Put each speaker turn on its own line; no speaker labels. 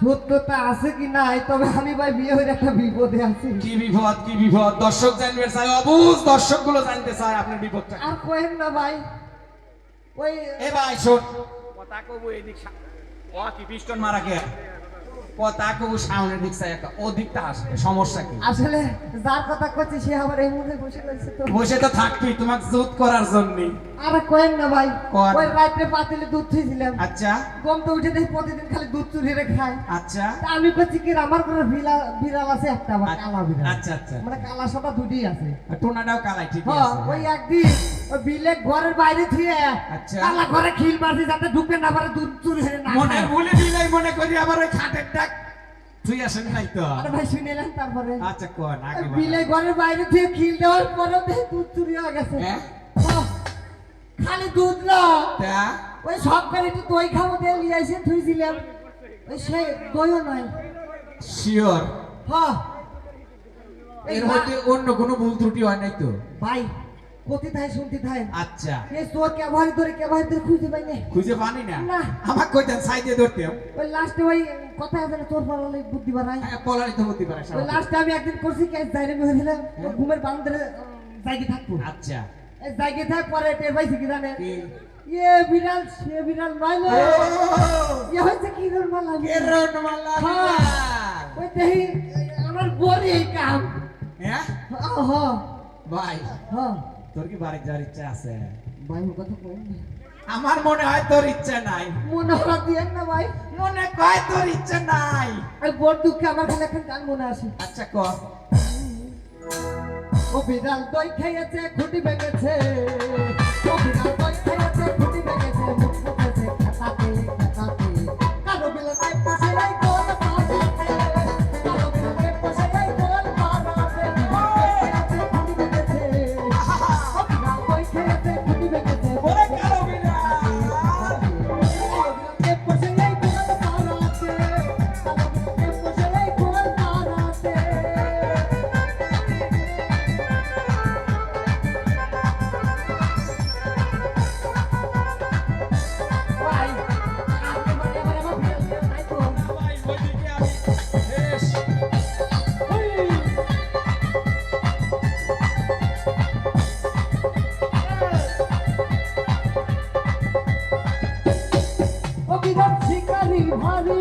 সত্যতা আছে কি নাই তবে আমি ভাই বিয়ে হয়ে একটা বিপদে আছি।
কি বিপদ কি বিপদ? দর্শক জানবে চাই অবুজ দর্শকগুলো জানতে চায় আপনার বিপদটা।
আর কোয়েন না ভাই। ওই
এ ভাই শোন। কথা কবু এদিক ও কি পিস্টন মারা কে কথা কবু সামনের দিক চাই একটা ওদিকটা আসবে সমস্যা কি?
আসলে যার কথা করছি সে আবার এই মুহূর্তে বসে রয়েছে তো।
বসে তো থাকবি তোমাকে জুত করার জন্য।
আর কোয়েন না ভাই ওই রাত্রে পাতিলে দুধ থুইছিলাম।
আচ্ছা।
গম তো উঠে দেখি প্রতিদিন খালি দুধ চুরি রে খায়
আচ্ছা
আমি করছি কি আমার কোনো বিড়াল বিড়াল আছে একটা আবার কালা বিড়াল।
আচ্ছা আচ্ছা।
মানে কালা সাদা দুটোই আছে।
টোনাটাও কালাই ঠিক
হ্যাঁ
আছে।
ওই একদিন বিলে ঘরের বাইরে থুয়ে
আচ্ছা।
ঘরে খিল মারছি যাতে না পারে দুধ চুরি করে না
মনে। ভুলে দিলাই মনে করি আবার ওই খাটের ডাক। তুই আসেন নাই তো?
আরে ভাই শুনেলেন তারপরে।
আচ্ছা কোন আগে
ওই
বিলে?
ঘরের বাইরে থুয়ে খিল দেওয়ার দেখি দুধ চুরি হয়ে গেছে।
হ্যাঁ?
হ্যাঁ। খালি দুধ না। ওই সব করে একটু দই খাব দিয়ে নিয়ে এসে থুইছিলাম ওই সে দইও নয়।
শিওর?
হ্যাঁ।
এর মধ্যে অন্য কোনো ভুল ত্রুটি হয় নাই তো?
ভাই কতি থাই শুনতে থাই।
আচ্ছা।
এই তোর কেবারি ধরে কেবারি ধরে খুঁজে পাই না।
খুঁজে পানি না?
না।
আমার কইতেন সাইডে ধরতে
ওই লাস্টে ওই কথা আছে না তোর পালালে বুদ্ধি বাড়াই
হ্যাঁ তো
ওই লাস্টে আমি একদিন করছি কি দিলাম ঘুমের বান্ধরে জায়গা থাকব।
আচ্ছা।
এই জায়গা থাক পরে টের পাইছি কি জানে?
কি?
ইয়ে বিড়াল সে বিড়াল কি তোর মালা? হ্যাঁ। ওই আমার বড়ি এই কাম।
হ্যাঁ?
হ।
ভাই।
হ।
তোর কি বাড়ি যাওয়ার ইচ্ছা আছে?
ভাই ওর কথা কই
আমার মনে হয় তোর ইচ্ছা নাই।
মনে হয় না ভাই।
মনে কয় তোর ইচ্ছা নাই?
আর বড় দুঃখে আমার খালি এখন গান মনে আসে
আচ্ছা ক
ও বিড়াল দই খেয়েছে খুঁটি ভেঙেছে ও বিড়াল অবিরাম শিকারি ভারি